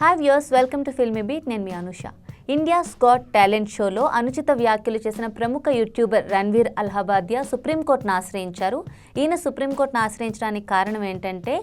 Hi viewers welcome to Filmibeat నేను మీ Anusha. India's got talent షోలో అనుచిత వ్యాఖ్యలు చేసిన ప్రముఖ యూట్యూబర్ రణ్వీర్ అల్హాబాద్యా సుప్రీంకోర్టును ఆశ్రయించారు. ఈయన సుప్రీంకోర్టును ఆశ్రయించడానికి కారణం ఏంటంటే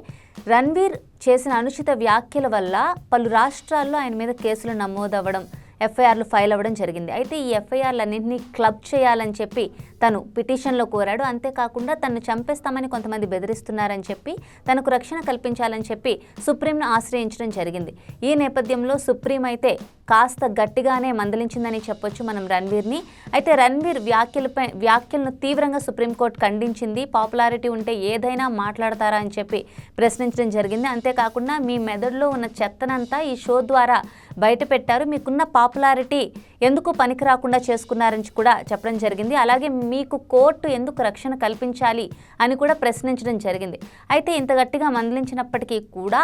రణ్వీర్ చేసిన అనుచిత వ్యాఖ్యల వల్ల పలు రాష్ట్రాల్లో ఆయన మీద కేసులు నమోదవ్వడం ఎఫ్ఐఆర్లు ఫైల్ అవ్వడం జరిగింది. అయితే ఈ ఎఫ్ఐఆర్లన్నింటినీ క్లబ్ చేయాలని చెప్పి తను పిటిషన్లో కోరాడు. అంతేకాకుండా తను చంపేస్తామని కొంతమంది బెదిరిస్తున్నారని చెప్పి తనకు రక్షణ కల్పించాలని చెప్పి సుప్రీంను ఆశ్రయించడం జరిగింది. ఈ నేపథ్యంలో సుప్రీం అయితే కాస్త గట్టిగానే మందలించిందని చెప్పొచ్చు మనం రణ్వీర్ని. అయితే రణ్వీర్ వ్యాఖ్యలపై వ్యాఖ్యలను తీవ్రంగా సుప్రీంకోర్టు ఖండించింది. పాపులారిటీ ఉంటే ఏదైనా మాట్లాడతారా అని చెప్పి ప్రశ్నించడం జరిగింది. అంతేకాకుండా మీ మెదడులో ఉన్న చెత్తనంతా ఈ షో ద్వారా బయట పెట్టారు మీకున్న పాపులారిటీ ఎందుకు పనికి రాకుండా చేసుకున్నారని కూడా చెప్పడం జరిగింది. అలాగే మీకు కోర్టు ఎందుకు రక్షణ కల్పించాలి అని కూడా ప్రశ్నించడం జరిగింది. అయితే ఇంత గట్టిగా మందలించినప్పటికీ కూడా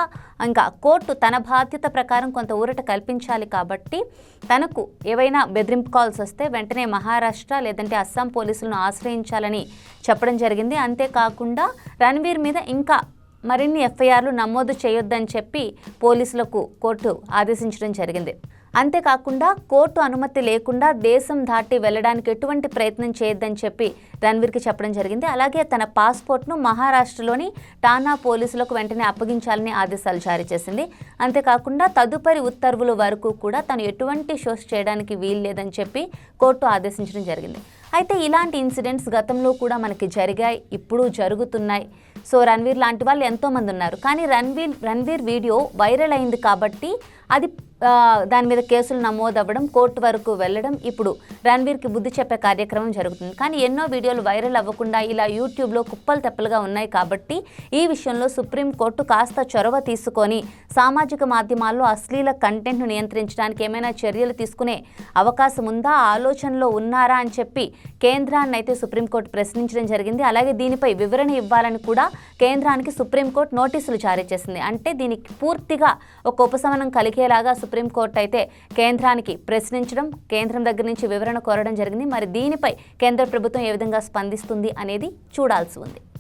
ఇంకా కోర్టు తన బాధ్యత ప్రకారం కొంత ఊరట కల్పించాలి కాబట్టి తనకు ఏవైనా బెదిరింపు కాల్స్ వస్తే వెంటనే మహారాష్ట్ర లేదంటే అస్సాం పోలీసులను ఆశ్రయించాలని చెప్పడం జరిగింది. అంతేకాకుండా రణ్వీర్ మీద ఇంకా మరిన్ని ఎఫ్ఐఆర్లు నమోదు చేయొద్దని చెప్పి పోలీసులకు కోర్టు ఆదేశించడం జరిగింది. అంతేకాకుండా కోర్టు అనుమతి లేకుండా దేశం దాటి వెళ్ళడానికి ఎటువంటి ప్రయత్నం చేయొద్దని చెప్పి రణ్వీర్కి చెప్పడం జరిగింది. అలాగే తన పాస్పోర్ట్ను మహారాష్ట్రలోని టానా పోలీసులకు వెంటనే అప్పగించాలని ఆదేశాలు జారీ చేసింది. అంతేకాకుండా తదుపరి ఉత్తర్వుల వరకు కూడా తను ఎటువంటి షోస్ చేయడానికి వీలు లేదని చెప్పి కోర్టు ఆదేశించడం జరిగింది. అయితే ఇలాంటి ఇన్సిడెంట్స్ గతంలో కూడా మనకి జరిగాయి ఇప్పుడు జరుగుతున్నాయి. సో రణ్వీర్ లాంటి వాళ్ళు ఎంతోమంది ఉన్నారు. కానీ రణ్వీర్ రణ్వీర్ వీడియో వైరల్ అయింది కాబట్టి అది దాని మీద కేసులు నమోదవ్వడం కోర్టు వరకు వెళ్ళడం ఇప్పుడు రణ్వీర్కి బుద్ధి చెప్పే కార్యక్రమం జరుగుతుంది. కానీ ఎన్నో వీడియోలు వైరల్ అవ్వకుండా ఇలా యూట్యూబ్లో కుప్పలు తెప్పలుగా ఉన్నాయి కాబట్టి ఈ విషయంలో సుప్రీంకోర్టు కాస్త చొరవ తీసుకొని సామాజిక మాధ్యమాల్లో అశ్లీల కంటెంట్ను నియంత్రించడానికి ఏమైనా చర్యలు తీసుకునే అవకాశం ఉందా ఆలోచనలో ఉన్నారా అని చెప్పి కేంద్రాన్ని అయితే సుప్రీంకోర్టు ప్రశ్నించడం జరిగింది. అలాగే దీనిపై వివరణ ఇవ్వాలని కూడా కేంద్రానికి సుప్రీంకోర్టు నోటీసులు జారీ చేసింది. అంటే దీనికి పూర్తిగా ఒక ఉపశమనం కలిగేలాగా సుప్రీంకోర్టు అయితే కేంద్రానికి ప్రశ్నించడం కేంద్రం దగ్గర నుంచి వివరణ కోరడం జరిగింది. మరి దీనిపై కేంద్ర ప్రభుత్వం ఏ విధంగా స్పందిస్తుంది అనేది చూడాల్సి ఉంది.